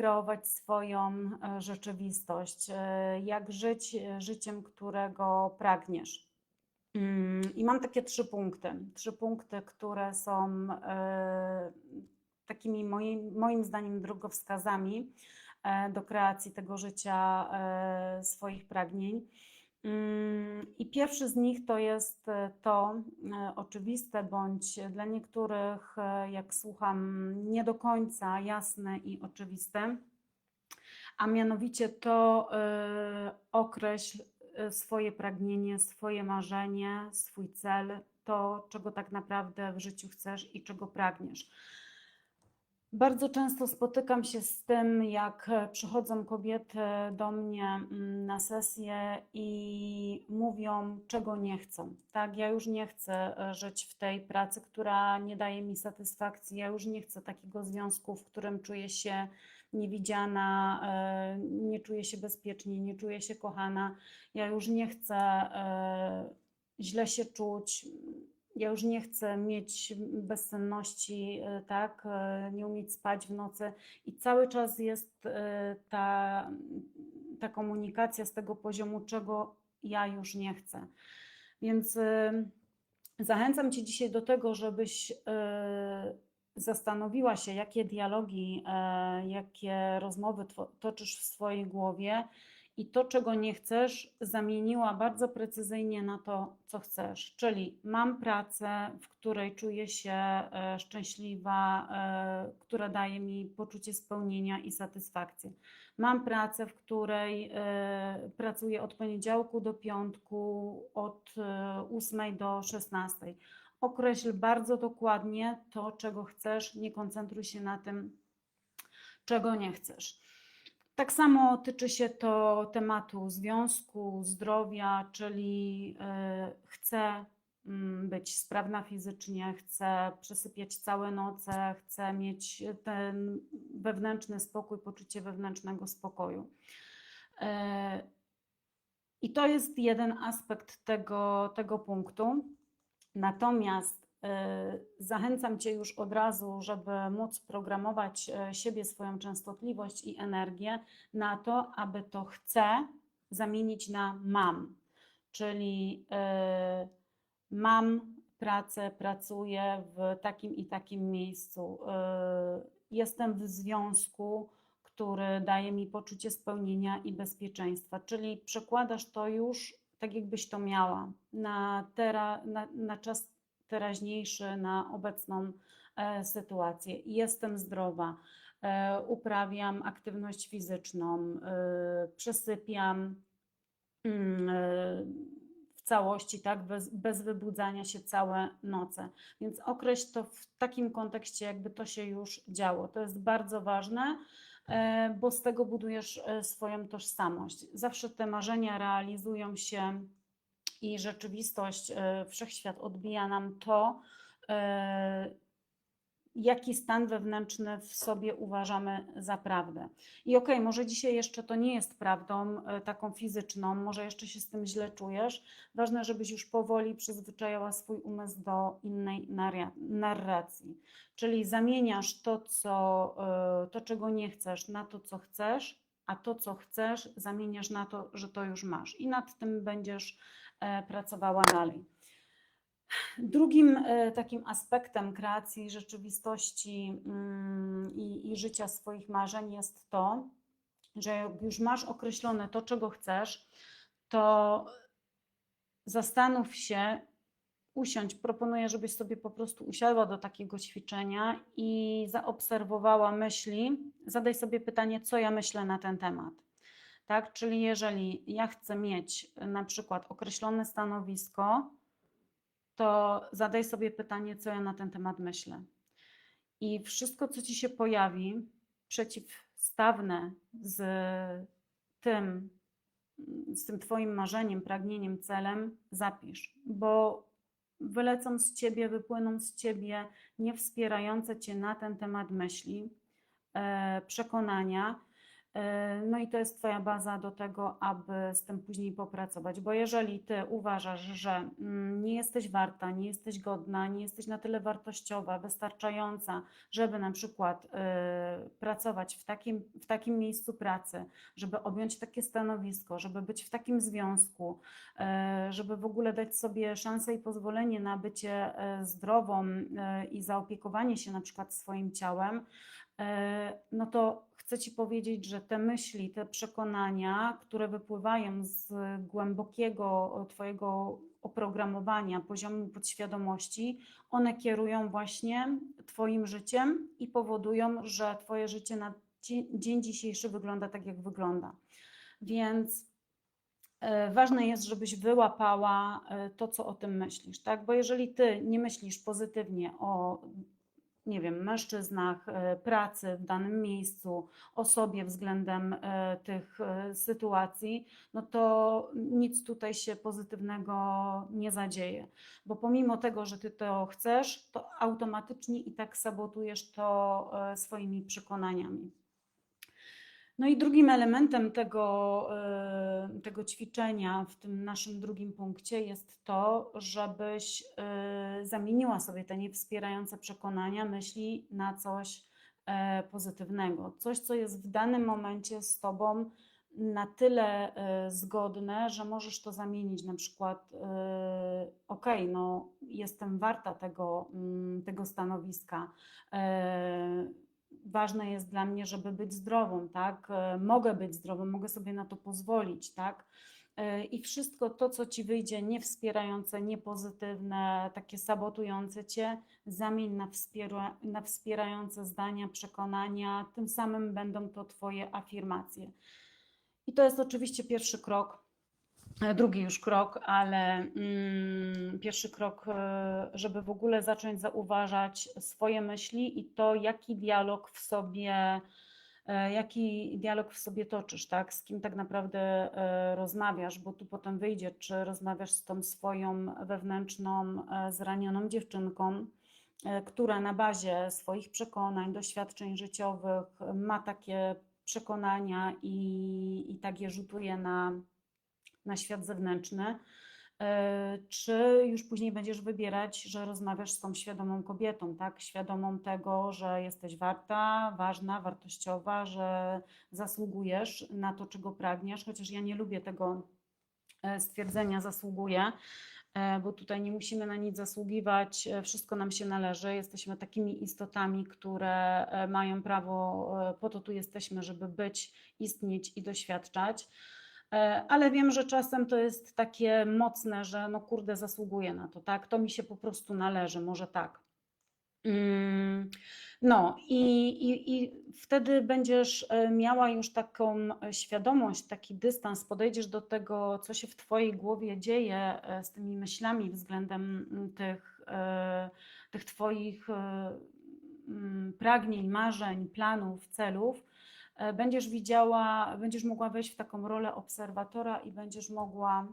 kreować swoją e, rzeczywistość, e, jak żyć e, życiem, którego pragniesz. Mm, I mam takie trzy punkty. Trzy punkty, które są takimi moim, moim zdaniem drogowskazami do kreacji tego życia swoich pragnień. I pierwszy z nich to jest e, to e, oczywiste, bądź dla niektórych, e, jak słucham, nie do końca jasne i oczywiste, a mianowicie to określ swoje pragnienie, swoje marzenie, swój cel, to, czego tak naprawdę w życiu chcesz i czego pragniesz. Bardzo często spotykam się z tym, jak e, przychodzą kobiety do mnie mm, na sesję i mówią, czego nie chcą. Tak, ja już nie chcę e, żyć w tej pracy, która nie daje mi satysfakcji. Ja już nie chcę takiego związku, w którym czuję się niewidziana, e, nie czuję się bezpiecznie, nie czuję się kochana. Ja już nie chcę źle się czuć. Ja już nie chcę mieć bezsenności, e, tak, e, nie umieć spać w nocy i cały czas jest e, ta, ta komunikacja z tego poziomu, czego ja już nie chcę. Więc zachęcam Cię dzisiaj do tego, żebyś zastanowiła się, jakie dialogi, jakie rozmowy toczysz w swojej głowie i to, czego nie chcesz, zamieniła bardzo precyzyjnie na to, co chcesz. Czyli mam pracę, w której czuję się e, szczęśliwa, e, która daje mi poczucie spełnienia i satysfakcję. Mam pracę, w której e, pracuję od poniedziałku do piątku, od e, 8 do 16. Określ bardzo dokładnie to, czego chcesz, nie koncentruj się na tym, czego nie chcesz. Tak samo tyczy się to tematu związku, zdrowia, czyli y, chcę mm, być sprawna fizycznie, chcę przesypiać całe noce, chcę mieć ten wewnętrzny spokój, poczucie wewnętrznego spokoju. Y, I to jest jeden aspekt tego, tego punktu. Natomiast zachęcam Cię już od razu, żeby móc programować e, siebie, swoją częstotliwość i energię na to, aby to chcę zamienić na mam. Czyli y, mam pracę, pracuję w takim i takim miejscu, y, jestem w związku, który daje mi poczucie spełnienia i bezpieczeństwa. Czyli przekładasz to już tak, jakbyś to miała na, tera, na, na czas teraźniejszy, na obecną e, sytuację. Jestem zdrowa, e, uprawiam aktywność fizyczną, e, przesypiam mm, w całości, tak, bez, bez wybudzania się całe noce. Więc określ to w takim kontekście, jakby to się już działo. To jest bardzo ważne, bo z tego budujesz swoją tożsamość. Zawsze te marzenia realizują się i rzeczywistość, e, wszechświat odbija nam to, e, jaki stan wewnętrzny w sobie uważamy za prawdę. I okej, może dzisiaj jeszcze to nie jest prawdą e, taką fizyczną, może jeszcze się z tym źle czujesz. Ważne, żebyś już powoli przyzwyczajała swój umysł do innej narracji. Czyli zamieniasz to, co, to, czego nie chcesz, na to, co chcesz, a to, co chcesz, zamieniasz na to, że to już masz. I nad tym będziesz e, pracowała dalej. Drugim e, takim aspektem kreacji rzeczywistości mm, i, i życia swoich marzeń jest to, że jak już masz określone to, czego chcesz, to zastanów się, usiądź. Proponuję, żebyś sobie po prostu usiadła do takiego ćwiczenia i zaobserwowała myśli. Zadaj sobie pytanie, co ja myślę na ten temat. Tak? Czyli jeżeli ja chcę mieć na przykład określone stanowisko, to zadaj sobie pytanie, co ja na ten temat myślę. I wszystko, co ci się pojawi, przeciwstawne z tym, z tym Twoim marzeniem, pragnieniem, celem, zapisz, bo wylecą z ciebie, wypłyną z ciebie niewspierające cię na ten temat myśli, e, przekonania, No i to jest Twoja baza do tego, aby z tym później popracować, bo jeżeli Ty uważasz, że mm, nie jesteś warta, nie jesteś godna, nie jesteś na tyle wartościowa, wystarczająca, żeby na przykład e, pracować w takim, w takim miejscu pracy, żeby objąć takie stanowisko, żeby być w takim związku, e, żeby w ogóle dać sobie szansę i pozwolenie na bycie zdrową i zaopiekowanie się na przykład swoim ciałem, no to chcę Ci powiedzieć, że te myśli, te przekonania, które wypływają z głębokiego Twojego oprogramowania, poziomu podświadomości, one kierują właśnie Twoim życiem i powodują, że Twoje życie na dzie- dzień dzisiejszy wygląda tak, jak wygląda. Więc e, ważne jest, żebyś wyłapała e, to, co o tym myślisz, tak? Bo jeżeli ty nie myślisz pozytywnie o, nie wiem, mężczyznach, e, pracy w danym miejscu, o sobie względem e, tych e, sytuacji, no to nic tutaj się pozytywnego nie zadzieje. Bo pomimo tego, że ty to chcesz, to automatycznie i tak sabotujesz to swoimi przekonaniami. No i drugim elementem tego, e, tego ćwiczenia w tym naszym drugim punkcie jest to, żebyś e, zamieniła sobie te niewspierające przekonania, myśli na coś e, pozytywnego. Coś, co jest w danym momencie z tobą na tyle zgodne, że możesz to zamienić. Na przykład, ok, no jestem warta tego, mm, tego stanowiska. Ważne jest dla mnie, żeby być zdrową, tak? E, Mogę być zdrową, mogę sobie na to pozwolić, tak? E, I wszystko to, co ci wyjdzie niewspierające, niepozytywne, takie sabotujące cię, zamień na, wspiera, na wspierające zdania, przekonania, tym samym będą to twoje afirmacje. I to jest oczywiście pierwszy krok, drugi już krok, ale mm, pierwszy krok, e, żeby w ogóle zacząć zauważać swoje myśli i to, jaki dialog w sobie, e, jaki dialog w sobie toczysz, tak? Z kim tak naprawdę e, rozmawiasz, bo tu potem wyjdzie, czy rozmawiasz z tą swoją wewnętrzną, zranioną dziewczynką, która na bazie swoich przekonań, doświadczeń życiowych ma takie przekonania i, i tak je rzutuje na, na świat zewnętrzny. E, Czy już później będziesz wybierać, że rozmawiasz z tą świadomą kobietą, tak? Świadomą tego, że jesteś warta, ważna, wartościowa, że zasługujesz na to, czego pragniesz, chociaż ja nie lubię tego e, stwierdzenia zasługuję, e, bo tutaj nie musimy na nic zasługiwać, e, wszystko nam się należy. Jesteśmy takimi istotami, które mają prawo, po to tu jesteśmy, żeby być, istnieć i doświadczać. E, Ale wiem, że czasem to jest takie mocne, że no kurde, zasługuję na to, tak? To mi się po prostu należy, może tak. Mm, No i, i, i wtedy będziesz e, miała już taką świadomość, taki dystans, podejdziesz do tego, co się w Twojej głowie dzieje e, z tymi myślami względem mm, tych, tych Twoich mm, pragnień, marzeń, planów, celów. E, Będziesz widziała, będziesz mogła wejść w taką rolę obserwatora i będziesz mogła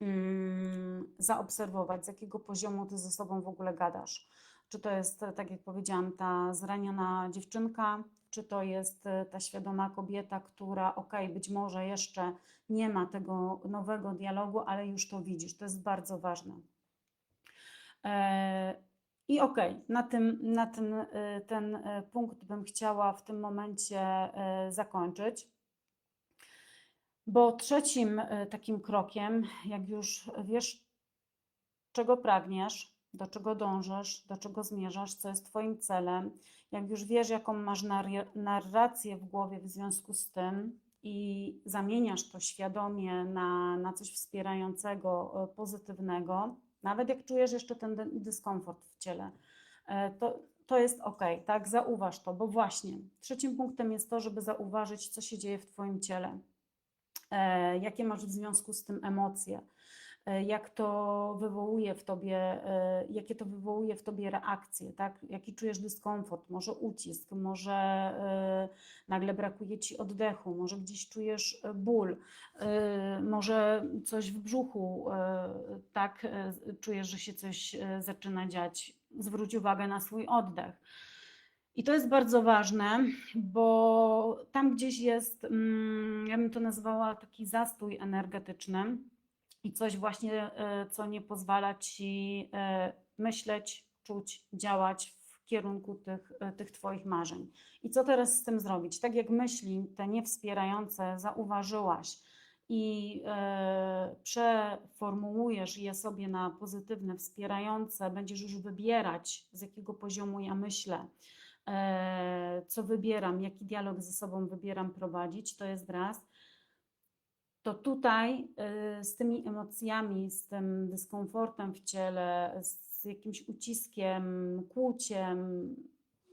mm, zaobserwować, z jakiego poziomu ty ze sobą w ogóle gadasz. Czy to jest, e, tak jak powiedziałam, ta zraniona dziewczynka, czy to jest e, ta świadoma kobieta, która, okej, być może jeszcze nie ma tego nowego dialogu, ale już to widzisz. To jest bardzo ważne. I okej, na tym, na tym e, ten e, punkt bym chciała w tym momencie e, zakończyć. Bo trzecim takim krokiem, jak już wiesz, czego pragniesz, do czego dążysz, do czego zmierzasz, co jest Twoim celem, jak już wiesz, jaką masz narra- narrację w głowie w związku z tym i zamieniasz to świadomie na, na coś wspierającego, pozytywnego, nawet jak czujesz jeszcze ten dy- dyskomfort w ciele, e, to, to jest ok, tak? Zauważ to, bo właśnie trzecim punktem jest to, żeby zauważyć, co się dzieje w Twoim ciele e, jakie masz w związku z tym emocje, jak to wywołuje w tobie, e, jakie to wywołuje w tobie reakcje, tak? Jaki czujesz dyskomfort, może ucisk, może e, nagle brakuje ci oddechu, może gdzieś czujesz e, ból, e, może coś w brzuchu, e, tak? E, Czujesz, że się coś e, zaczyna dziać. Zwróć uwagę na swój oddech. I to jest bardzo ważne, bo tam gdzieś jest, mm, ja bym to nazwała taki zastój energetyczny i coś właśnie, e, co nie pozwala ci e, myśleć, czuć, działać w kierunku tych, e, tych Twoich marzeń. I co teraz z tym zrobić? Tak jak myśli te niewspierające zauważyłaś i przeformułujesz je sobie na pozytywne, wspierające, będziesz już wybierać, z jakiego poziomu ja myślę co wybieram, jaki dialog ze sobą wybieram prowadzić, to jest raz. To tutaj e, z tymi emocjami, z tym dyskomfortem w ciele, z jakimś uciskiem, kłuciem,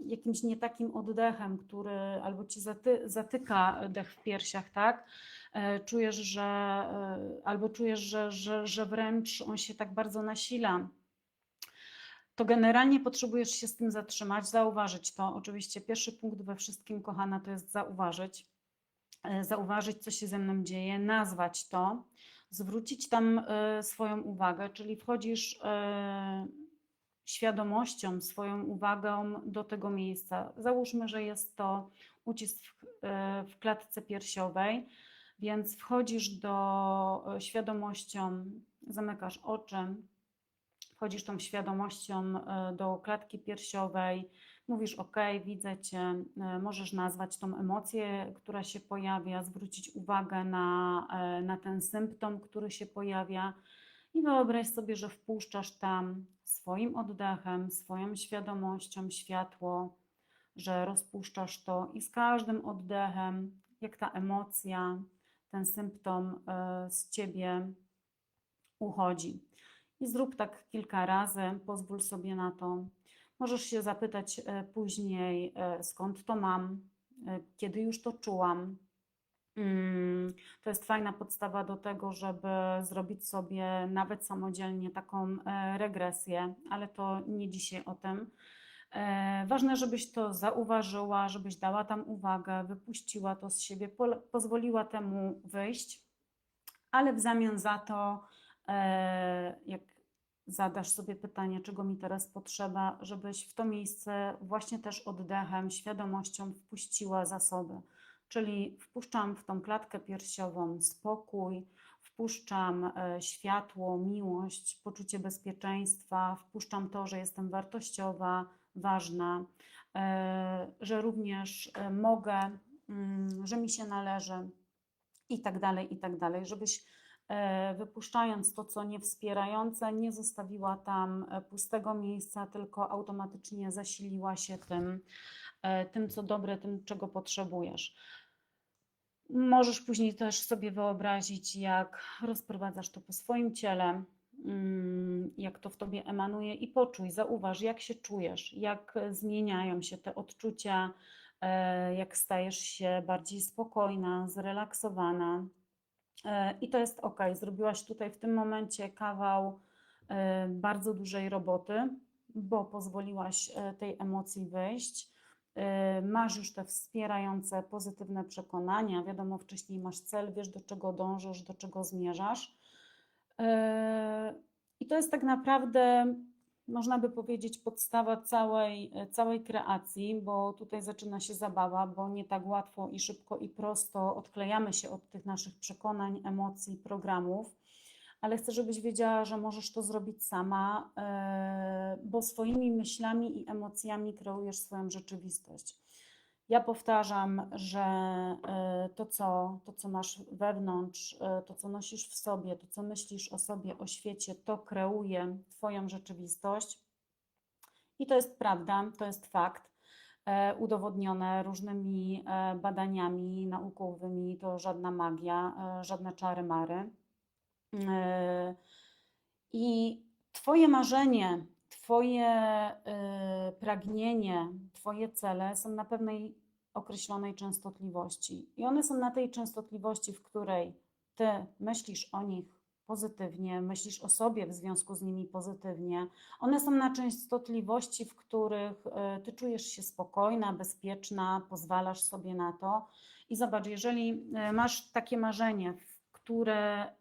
jakimś nie takim oddechem, który albo ci zaty, zatyka dech w piersiach, tak? E, czujesz, że albo czujesz, że, że, że wręcz on się tak bardzo nasila to generalnie potrzebujesz się z tym zatrzymać, zauważyć to. Oczywiście pierwszy punkt we wszystkim, kochana, to jest zauważyć. E, zauważyć, co się ze mną dzieje, nazwać to, zwrócić tam e, swoją uwagę, czyli wchodzisz e, świadomością, swoją uwagą do tego miejsca. Załóżmy, że jest to ucisk w klatce piersiowej, więc wchodzisz do świadomością, zamykasz oczy, wchodzisz tą świadomością do klatki piersiowej, mówisz: OK, widzę cię, e, możesz nazwać tą emocję, która się pojawia, zwrócić uwagę na, e, na ten symptom, który się pojawia. I wyobraź sobie, że wpuszczasz tam swoim oddechem, swoją świadomością światło, że rozpuszczasz to i z każdym oddechem, jak ta emocja, ten symptom z ciebie uchodzi. I zrób tak kilka razy, pozwól sobie na to. Możesz się zapytać e, później, e, skąd to mam, e, kiedy już to czułam. Mm, to jest fajna podstawa do tego, żeby zrobić sobie nawet samodzielnie taką regresję, ale to nie dzisiaj o tym. Ważne, żebyś to zauważyła, żebyś dała tam uwagę, wypuściła to z siebie, pozwoliła temu wyjść, ale w zamian za to jak zadasz sobie pytanie, czego mi teraz potrzeba, żebyś w to miejsce właśnie też oddechem, świadomością wpuściła zasoby. Czyli wpuszczam w tą klatkę piersiową spokój, wpuszczam e, światło, miłość, poczucie bezpieczeństwa, wpuszczam to, że jestem wartościowa, ważna, e, że również mogę, mm, że mi się należy i tak dalej, i tak dalej, żebyś E, wypuszczając to, co niewspierające, nie zostawiła tam e, pustego miejsca, tylko automatycznie zasiliła się tym, e, tym co dobre, tym, czego potrzebujesz. Możesz później też sobie wyobrazić, jak rozprowadzasz to po swoim ciele, mm, jak to w tobie emanuje i poczuj, zauważ, jak się czujesz, jak zmieniają się te odczucia, jak stajesz się bardziej spokojna, zrelaksowana, E, I to jest ok. Zrobiłaś tutaj w tym momencie kawał e, bardzo dużej roboty, bo pozwoliłaś e, tej emocji wyjść. Masz już te wspierające, pozytywne przekonania. Wiadomo, wcześniej masz cel, wiesz do czego dążysz, do czego zmierzasz. I to jest tak naprawdę można by powiedzieć, podstawa całej, całej kreacji, bo tutaj zaczyna się zabawa, bo nie tak łatwo i szybko i prosto odklejamy się od tych naszych przekonań, emocji, programów, ale chcę, żebyś wiedziała, że możesz to zrobić sama, e, bo swoimi myślami i emocjami kreujesz swoją rzeczywistość. Ja powtarzam, że e, to co, to, co masz wewnątrz, e, to, co nosisz w sobie, to, co myślisz o sobie, o świecie, to kreuje Twoją rzeczywistość. I to jest prawda, to jest fakt, e, udowodnione różnymi badaniami naukowymi. To żadna magia, żadne czary mary. I Twoje marzenie, Twoje y, pragnienie, Twoje cele są na pewnej określonej częstotliwości. I one są na tej częstotliwości, w której Ty myślisz o nich pozytywnie, myślisz o sobie w związku z nimi pozytywnie. One są na częstotliwości, w których y, Ty czujesz się spokojna, bezpieczna, pozwalasz sobie na to. I zobacz, jeżeli y, masz takie marzenie, które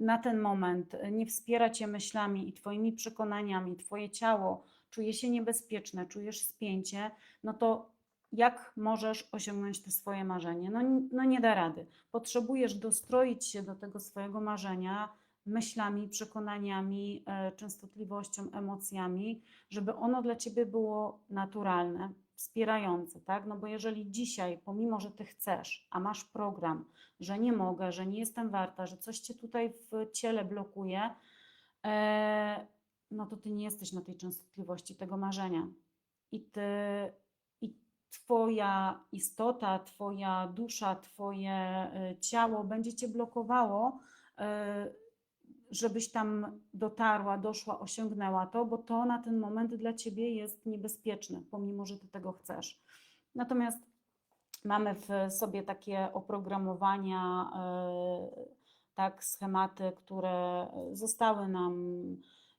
na ten moment nie wspiera Cię myślami i Twoimi przekonaniami, Twoje ciało czuje się niebezpieczne, czujesz spięcie, no to jak możesz osiągnąć to swoje marzenie? No, no nie da rady. Potrzebujesz dostroić się do tego swojego marzenia myślami, przekonaniami, e, częstotliwością, emocjami, żeby ono dla ciebie było naturalne, wspierające, tak? No bo jeżeli dzisiaj, pomimo że ty chcesz, a masz program, że nie mogę, że nie jestem warta, że coś cię tutaj w ciele blokuje, e, no to ty nie jesteś na tej częstotliwości tego marzenia. I ty, i twoja istota, twoja dusza, twoje e, ciało będzie cię blokowało żebyś tam dotarła, doszła, osiągnęła to, bo to na ten moment dla ciebie jest niebezpieczne, pomimo że ty tego chcesz. Natomiast mamy w sobie takie oprogramowania, e, tak, schematy, które zostały nam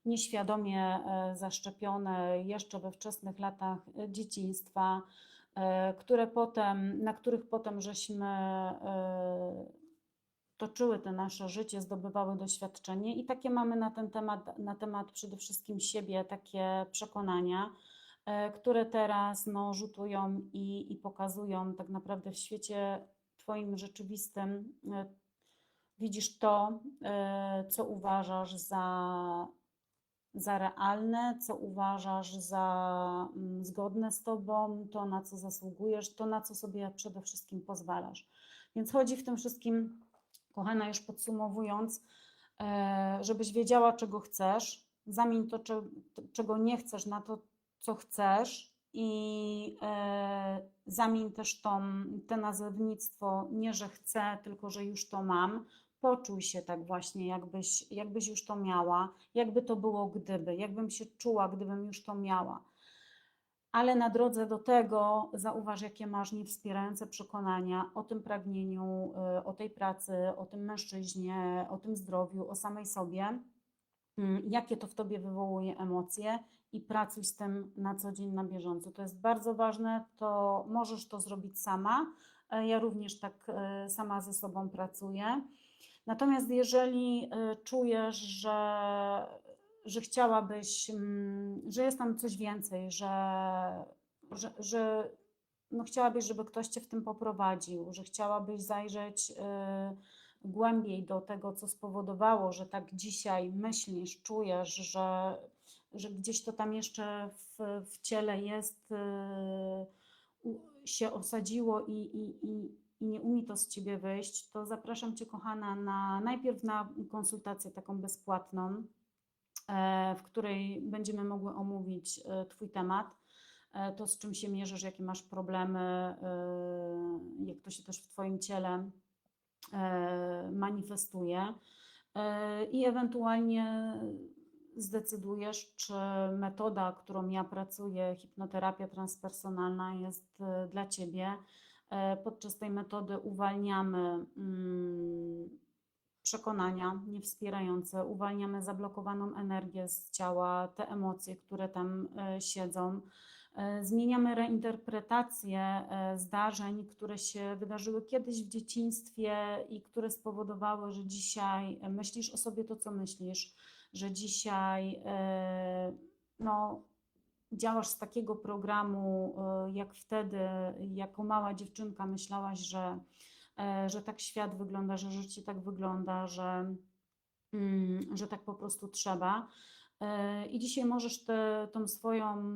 nieświadomie e, zaszczepione jeszcze we wczesnych latach dzieciństwa, e, które potem, na których potem żeśmy toczyły te nasze życie, zdobywały doświadczenie i takie mamy na ten temat, na temat przede wszystkim siebie, takie przekonania, e, które teraz no, rzutują i, i pokazują tak naprawdę w świecie Twoim rzeczywistym. E, widzisz to, e, co uważasz za, za realne, co uważasz za mm, zgodne z Tobą, to na co zasługujesz, to na co sobie przede wszystkim pozwalasz. Więc chodzi w tym wszystkim Kochana, już podsumowując, e, żebyś wiedziała, czego chcesz, zamień to, czego nie chcesz, na to, co chcesz i e, zamień też tą, te nazewnictwo nie, że chcę, tylko że już to mam. Poczuj się tak właśnie, jakbyś, jakbyś już to miała, jakby to było gdyby, jakbym się czuła, gdybym już to miała ale na drodze do tego zauważ, jakie masz niewspierające przekonania o tym pragnieniu, y, o tej pracy, o tym mężczyźnie, o tym zdrowiu, o samej sobie, mm, jakie to w tobie wywołuje emocje i pracuj z tym na co dzień, na bieżąco. To jest bardzo ważne, to możesz to zrobić sama. E, ja również tak e, sama ze sobą pracuję. Natomiast jeżeli e, czujesz, że że chciałabyś, mm, że jest tam coś więcej, że, że, że no chciałabyś, żeby ktoś cię w tym poprowadził, że chciałabyś zajrzeć y, głębiej do tego, co spowodowało, że tak dzisiaj myślisz, czujesz, że, że gdzieś to tam jeszcze w, w ciele jest, y, się osadziło i, i, i, i nie umie to z ciebie wyjść, to zapraszam cię, kochana, na najpierw na konsultację taką bezpłatną E, w której będziemy mogły omówić e, Twój temat, e, to z czym się mierzysz, jakie masz problemy, jak to się też w Twoim ciele manifestuje i ewentualnie zdecydujesz, czy metoda, którą ja pracuję, hipnoterapia transpersonalna jest dla Ciebie. Podczas tej metody uwalniamy mm, przekonania niewspierające, uwalniamy zablokowaną energię z ciała, te emocje, które tam e, siedzą. E, zmieniamy reinterpretację e, zdarzeń, które się wydarzyły kiedyś w dzieciństwie i które spowodowały, że dzisiaj myślisz o sobie to, co myślisz, że dzisiaj no, działasz z takiego programu, jak wtedy, jako mała dziewczynka, myślałaś, że E, że tak świat wygląda, że życie tak wygląda, że, mm, że tak po prostu trzeba. E, I dzisiaj możesz tę tą swoją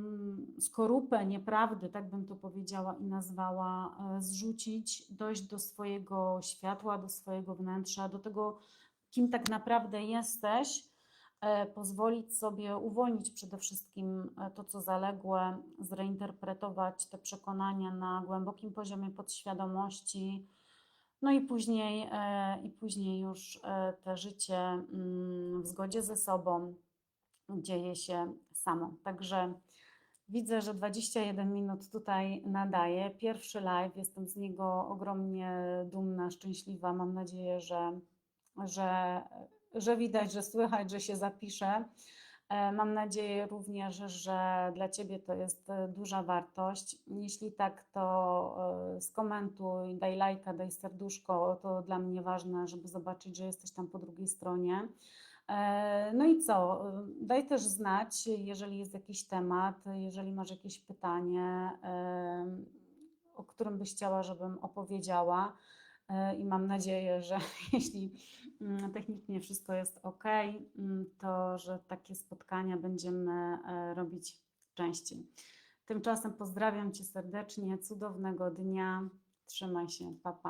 skorupę nieprawdy, tak bym to powiedziała i nazwała, e, zrzucić, dojść do swojego światła, do swojego wnętrza, do tego, kim tak naprawdę jesteś, pozwolić sobie uwolnić przede wszystkim to, co zaległe, zreinterpretować te przekonania na głębokim poziomie podświadomości, no i później, e, i później już e, to życie mm, w zgodzie ze sobą dzieje się samo. Także widzę, że 21 minut tutaj nadaje. Pierwszy live, jestem z niego ogromnie dumna, szczęśliwa. Mam nadzieję, że, że, że widać, że słychać, że się zapisze. E, mam nadzieję również, że dla Ciebie to jest e, duża wartość. Jeśli tak, to e, skomentuj, daj lajka, daj serduszko. To dla mnie ważne, żeby zobaczyć, że jesteś tam po drugiej stronie. No i co? Daj też znać, jeżeli jest jakiś temat, jeżeli masz jakieś pytanie, o którym byś chciała, żebym opowiedziała. I mam nadzieję, że jeśli mm, technicznie wszystko jest ok, mm, to że takie spotkania będziemy e, robić częściej. Tymczasem pozdrawiam Cię serdecznie, cudownego dnia, trzymaj się, pa pa.